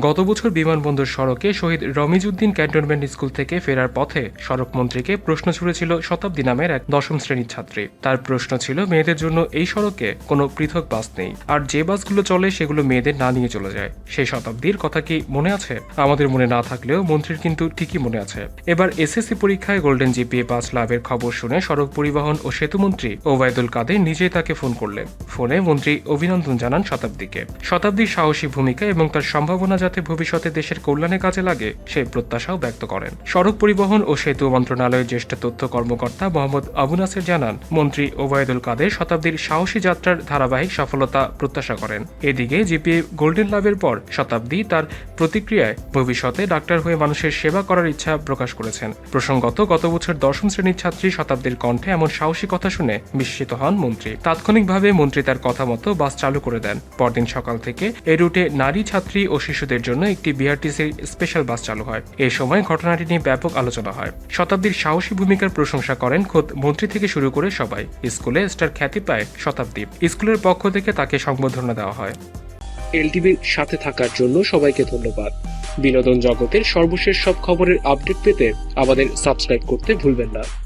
গত বছর বিমানবন্দর সড়কে শহীদ রমিজউদ্দিন ক্যান্টনমেন্ট স্কুল থেকে ফেরার পথে সড়ক মন্ত্রীকে প্রশ্ন ছুড়েছিল শতাব্দী নামের এক দশম শ্রেণির ছাত্রী। তার প্রশ্ন ছিল, মেয়েদের জন্য এই সড়কে কোনো পৃথক বাস নেই। আর যে বাসগুলো চলে, সেগুলো মেয়েদের না নিয়ে চলে যায়। সেই শতাব্দীর কথা কি মনে আছে? আমাদের মনে না থাকলেও মন্ত্রীর কিন্তু ঠিকই মনে আছে। এবার এসএসসি পরীক্ষায় গোল্ডেন জিপিএ পাস লাভের খবর শুনে সড়ক পরিবহন ও সেতুমন্ত্রী ওবায়দুল কাদের নিজেই তাকে ফোন করলেন। ফোনে মন্ত্রী অভিনন্দন জানান শতাব্দীকে। শতাব্দীর সাহসী ভূমিকা এবং তার সম্ভাবনা যাতে ভবিষ্যতে দেশের কল্যাণে কাজে লাগে, সে প্রত্যাশাও ব্যক্ত করেন। সড়ক পরিবহন ও সেতু মন্ত্রণালয়ের জ্যেষ্ঠ তথ্য কর্মকর্তা মোহাম্মদ আবু নাসের জানান, মন্ত্রী ওবায়দুল কাদের শতাব্দীর সাহসী যাত্রার ধারাবাহিক সফলতা প্রত্যাশা করেন। এদিকে জিপিএ গোল্ডেন লাভের পর শতাব্দী তার প্রতিক্রিয়ায় ভবিষ্যতে ডাক্তার হয়ে মানুষের সেবা করার ইচ্ছা প্রকাশ করেছেন। প্রসঙ্গত, গত বছর দশম শ্রেণির ছাত্রী শতাব্দীর কণ্ঠে এমন সাহসী কথা শুনে বিস্মিত হন মন্ত্রী। তাৎক্ষণিকভাবে মন্ত্রী তার কথা মতো বাস চালু করে দেন। পরদিন সকাল থেকে এই রুটে নারী, ছাত্রী ও শিশুদের জন্য একটি বিআরটিসির স্পেশাল বাস চালু হয়। এই সময় ঘটনাটি নিয়ে ব্যাপক আলোচনা হয়। শতাব্দীর সাহসী ভূমিকার প্রশংসা করেন খোদ মন্ত্রী থেকে শুরু করে সবাই। স্কুলে স্টার খ্যাতি পায় শতাব্দী। স্কুলের পক্ষ থেকে তাকে সংবর্ধনা দেওয়া হয়। এলটিভির সাথে থাকার জন্য সবাইকে ধন্যবাদ। বিনোদন জগতের সর্বশেষ সব খবরের আপডেট পেতে আমাদের সাবস্ক্রাইব করতে ভুলবেন না।